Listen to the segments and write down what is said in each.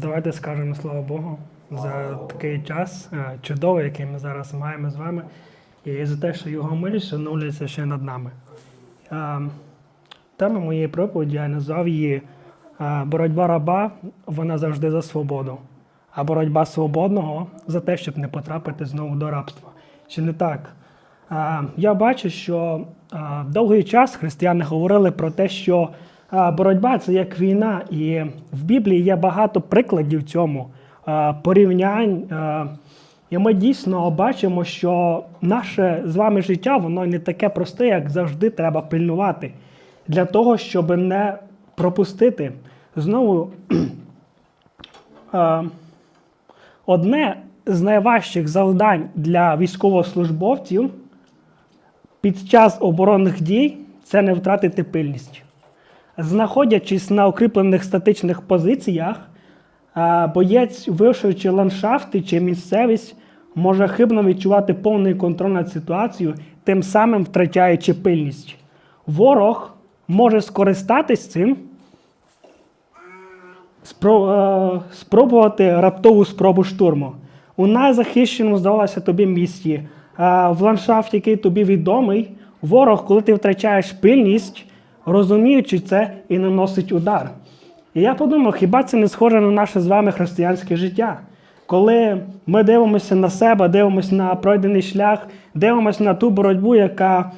Давайте скажемо слава Богу за такий час е, чудовий, який ми зараз маємо з вами, і за те, що його милість оновлюється ще над нами. Е, Тема моєї проповіді я назвав її е, Боротьба раба, вона завжди за свободу, а боротьба свободного за те, щоб не потрапити знову до рабства. Чи не так? Я бачу, що довгий час християни говорили про те, що боротьба це як війна, і в Біблії є багато прикладів цьому, порівнянь. І ми дійсно бачимо, що наше з вами життя воно не таке просте, як завжди треба пильнувати для того, щоб не пропустити. Знову одне з найважчих завдань для військовослужбовців під час оборонних дій це не втратити пильність. Знаходячись на укріплених статичних позиціях, боєць, вивчуючи ландшафти чи місцевість, може хибно відчувати повний контроль над ситуацією, тим самим втрачаючи пильність. Ворог може скористатись цим, е, спробувати раптову спробу штурму. У найзахищеному, здавалося, тобі місті, е, в ландшафті, який тобі відомий, ворог, коли ти втрачаєш пильність, розуміючи це, і наносить удар. І я подумав, хіба це не схоже на наше з вами християнське життя? Коли ми дивимося на себе, дивимося на пройдений шлях, дивимося на ту боротьбу, яка,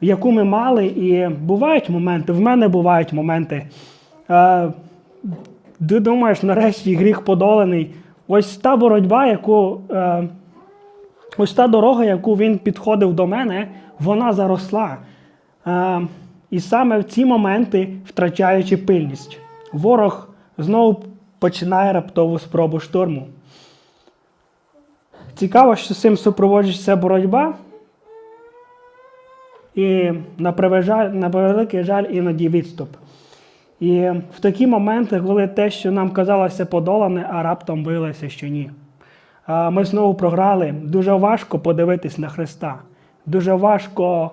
яку ми мали, і бувають моменти, в мене бувають моменти. Е, ти думаєш, нарешті гріх подолений. Ось та боротьба, яку, е, ось та дорога, яку він підходив до мене, вона заросла. Е, і саме в ці моменти, втрачаючи пильність, ворог знову починає раптову спробу штурму. Цікаво, що з цим супроводжується боротьба. І на превеликий, жаль, іноді відступ. І в такі моменти, коли те, що нам казалося подолане, а раптом виявилося, що ні. Ми знову програли. Дуже важко подивитись на Христа. Дуже важко,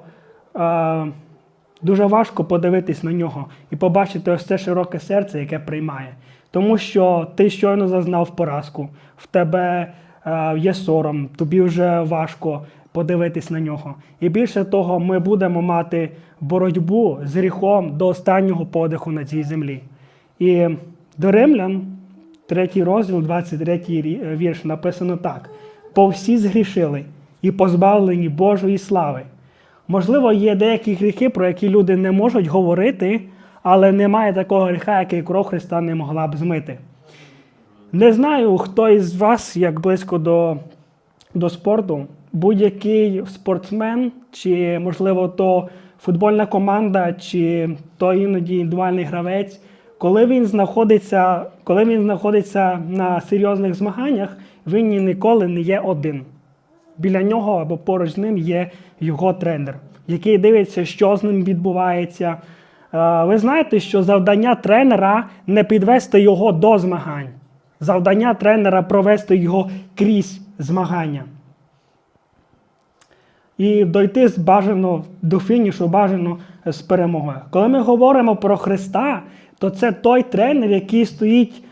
дуже важко подивитись на нього і побачити ось це широке серце, яке приймає. Тому що ти щойно зазнав поразку, в тебе е, є сором, тобі вже важко подивитись на нього. І більше того, ми будемо мати боротьбу з гріхом до останнього подиху на цій землі. І до римлян, третій розділ, 23 вірш, написано так: бо всі згрішили і позбавлені Божої слави. Можливо, є деякі гріхи, про які люди не можуть говорити, але немає такого гріха, який кров Христа не могла б змити. Не знаю, хто із вас, як близько до, до спорту, будь-який спортсмен, чи, можливо, то футбольна команда, чи то іноді індивідуальний гравець, коли він знаходиться, коли він знаходиться на серйозних змаганнях, він ні ніколи не є один. Біля нього або поруч з ним є його тренер, який дивиться, що з ним відбувається. Е, Ви знаєте, що завдання тренера не підвести його до змагань. Завдання тренера провести його крізь змагання. І дойти з бажано до фінішу бажано з перемогою. Коли ми говоримо про Христа, то це той тренер, який стоїть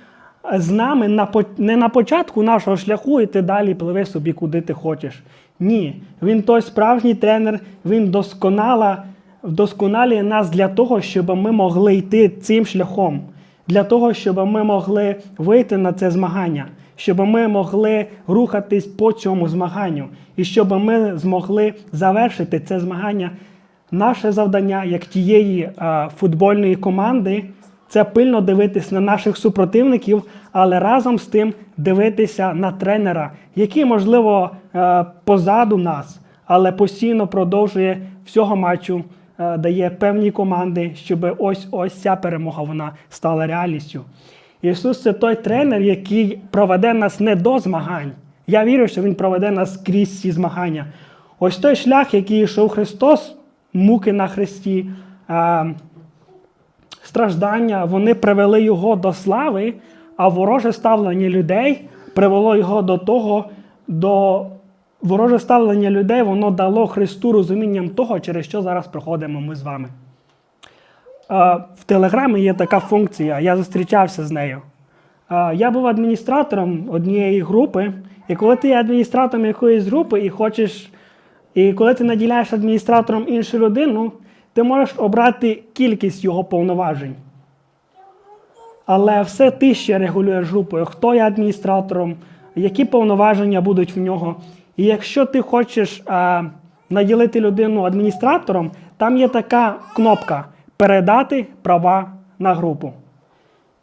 з нами на, не на початку нашого шляху, і ти далі пливи собі, куди ти хочеш. Ні, він той справжній тренер, він досконала, вдосконалює нас для того, щоб ми могли йти цим шляхом, для того, щоб ми могли вийти на це змагання, щоб ми могли рухатись по цьому змаганню, і щоб ми змогли завершити це змагання. Наше завдання, як тієї е, футбольної команди, це пильно дивитись на наших супротивників, але разом з тим дивитися на тренера, який, можливо, е, позаду нас, але постійно продовжує всього матчу, е, дає певні команди, щоб ось ось ця перемога вона стала реальністю. Ісус це той тренер, який проведе нас не до змагань. Я вірю, що Він проведе нас крізь ці змагання. Ось той шлях, який йшов Христос, муки на Христі, е, страждання, вони привели його до слави, а вороже ставлення людей привело його до того, до вороже ставлення людей, воно дало Христу розумінням того, через що зараз проходимо ми з вами. В Телеграмі є така функція, я зустрічався з нею. Я був адміністратором однієї групи, і коли ти є адміністратором якоїсь групи і хочеш, і коли ти наділяєш адміністратором іншу людину, ти можеш обрати кількість його повноважень. Але все ти ще регулюєш групою, хто є адміністратором, які повноваження будуть в нього. І якщо ти хочеш а, наділити людину адміністратором, там є така кнопка передати права на групу.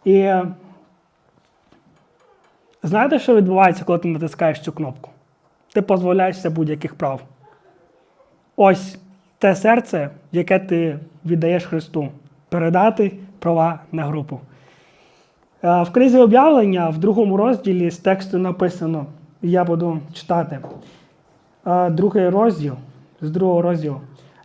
І е, знаєте, що відбувається, коли ти натискаєш цю кнопку? Ти позбавляєшся будь-яких прав. Ось те серце, яке ти віддаєш Христу, передати права на групу. Е, В книзі об'явлення в другому розділі з тексту написано, я буду читати. Е, Другий розділ з другого розділу.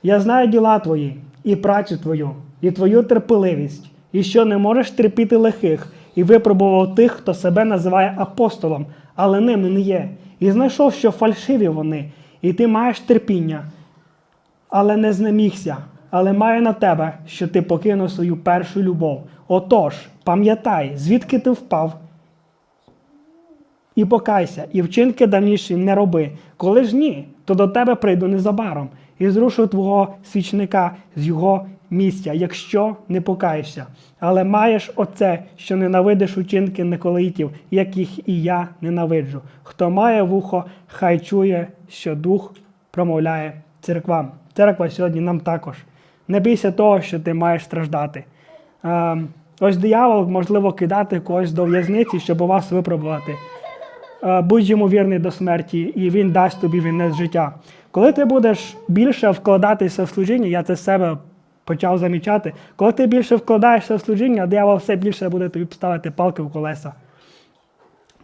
Я знаю діла твої, і працю твою, і твою терпеливість, і що не можеш терпіти лихих, і випробував тих, хто себе називає апостолом, але ними не є. І знайшов, що фальшиві вони, і ти маєш терпіння, але не знемігся, але має на тебе, що ти покинув свою першу любов. Отож, пам'ятай, звідки ти впав, і покайся, і вчинки давніші не роби. Коли ж ні, то до тебе прийду незабаром і зрушу твого свічника з його місця, якщо не покаєшся. Але маєш оце, що ненавидиш учинки неколитів, яких і я ненавиджу. Хто має вухо, хай чує, що дух промовляє церквам. Церква сьогодні нам також. Не бійся того, що ти маєш страждати. Е, ось диявол, можливо, кидати когось до в'язниці, щоб вас випробувати. Е, будь йому вірний до смерті, і він дасть тобі вінець життя. Коли ти будеш більше вкладатися в служіння, я це з себе почав замічати. Коли ти більше вкладаєшся в служіння, диявол все більше буде тобі ставити палки в колеса.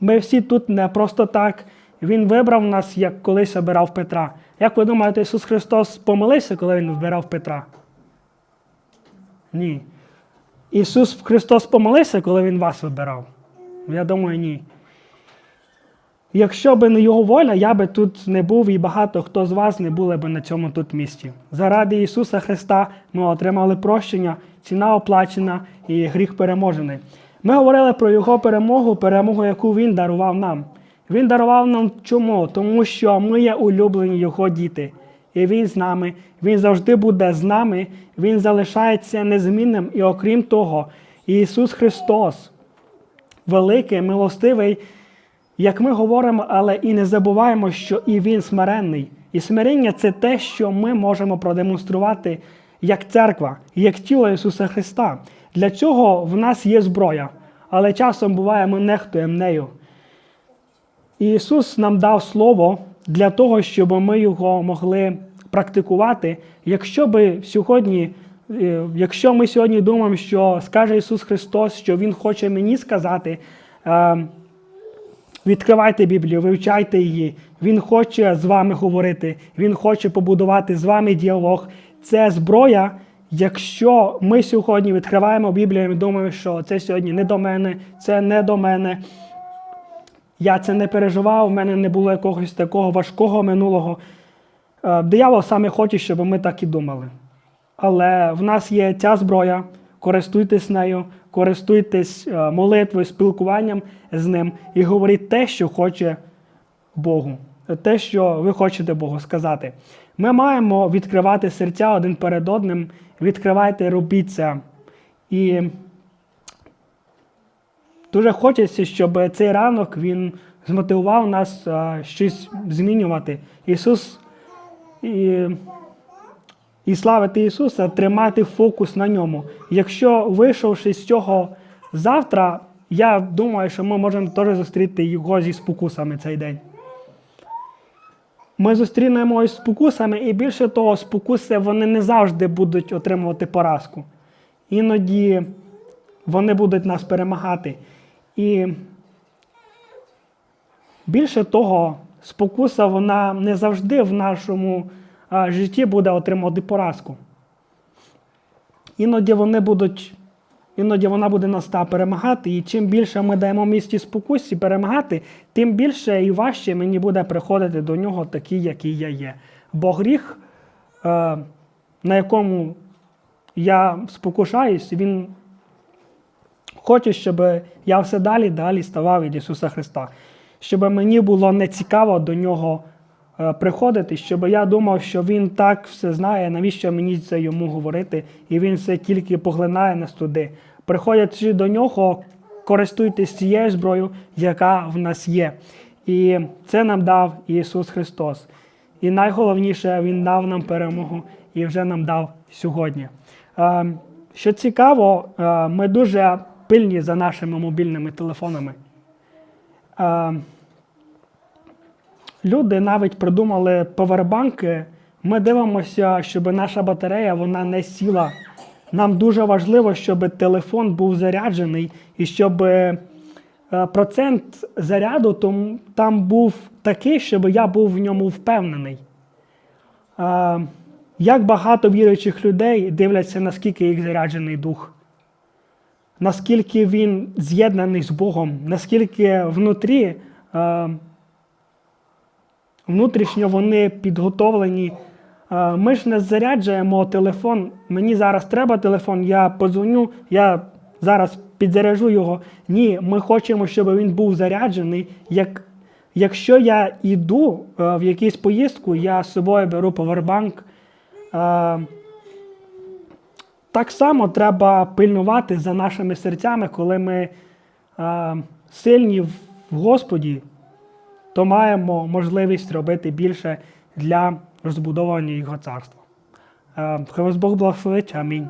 Ми всі тут не просто так. Він вибрав нас, як колись обирав Петра. Як ви думаєте, Ісус Христос помилився, коли Він вибирав Петра? Ні. Ісус Христос помилився, коли Він вас вибирав? Я думаю, ні. Якщо би не його воля, я би тут не був, і багато хто з вас не були би на цьому тут місці. Заради Ісуса Христа ми отримали прощення, ціна оплачена і гріх переможений. Ми говорили про Його перемогу, перемогу, яку Він дарував нам. Він дарував нам чому? Тому що ми є улюблені Його діти. І Він з нами, Він завжди буде з нами, Він залишається незмінним. І окрім того, Ісус Христос, великий, милостивий, як ми говоримо, але і не забуваємо, що і Він смиренний. І смирення це те, що ми можемо продемонструвати як церква, як тіло Ісуса Христа. Для цього в нас є зброя, але часом буває, ми нехтуємо нею. І Ісус нам дав Слово для того, щоб ми його могли практикувати. Якщо би сьогодні, е, якщо ми сьогодні думаємо, що скаже Ісус Христос, що Він хоче мені сказати, е, відкривайте Біблію, вивчайте її. Він хоче з вами говорити, Він хоче побудувати з вами діалог. Це зброя. Якщо ми сьогодні відкриваємо Біблію і думаємо, що це сьогодні не до мене, це не до мене. Я це не переживав, у мене не було якогось такого важкого минулого. Е, Диявол саме хоче, щоб ми так і думали. Але в нас є ця зброя, користуйтесь нею, користуйтесь е, молитвою, спілкуванням з ним і говоріть те, що хоче Богу, те, що ви хочете Богу сказати. Ми маємо відкривати серця один перед одним, відкривайте, робіть це. І Дуже хочеться, щоб цей ранок він змотивував нас щось змінювати. Ісус і, і славити Ісуса, тримати фокус на ньому. Якщо вийшовши з цього завтра, я думаю, що ми можемо теж зустріти його зі спокусами цей день. Ми зустрінемо із спокусами, і більше того, спокуси вони не завжди будуть отримувати поразку. Іноді вони будуть нас перемагати. І більше того, спокуса вона не завжди в нашому житті буде отримувати поразку. Іноді вони будуть, іноді вона буде нас та перемагати, і чим більше ми даємо місці спокусі перемагати, тим більше і важче мені буде приходити до нього такий, який я є. Бо гріх, е, на якому я спокушаюсь, він Хочу, щоб я все далі далі ставав від Ісуса Христа, щоб мені було не цікаво до нього е, приходити, щоб я думав, що Він так все знає, навіщо мені це йому говорити, і він все тільки поглинає нас туди. Приходячи до нього, користуйтесь цією зброєю, яка в нас є. І це нам дав Ісус Христос. І найголовніше, Він дав нам перемогу і вже нам дав сьогодні. Е, Що цікаво, е, ми дуже пильні за нашими мобільними телефонами. Е, Люди навіть придумали павербанки. Ми дивимося, щоб наша батарея вона не сіла. Нам дуже важливо, щоб телефон був заряджений і щоб е, процент заряду там, був такий, щоб я був в ньому впевнений. Як багато віруючих людей дивляться, наскільки їх заряджений дух, наскільки він з'єднаний з Богом, наскільки внутрі, е, внутрішньо вони підготовлені. Е, Ми ж не заряджаємо телефон. Мені зараз треба телефон, я подзвоню, я зараз підзаряжу його. Ні, ми хочемо, щоб він був заряджений. Як, якщо я йду е, в якусь поїздку, я з собою беру повербанк. Так само треба пильнувати за нашими серцями, коли ми е, сильні в Господі, то маємо можливість робити більше для розбудовування Його царства. Е, Хай вас Бог благословить. Амінь.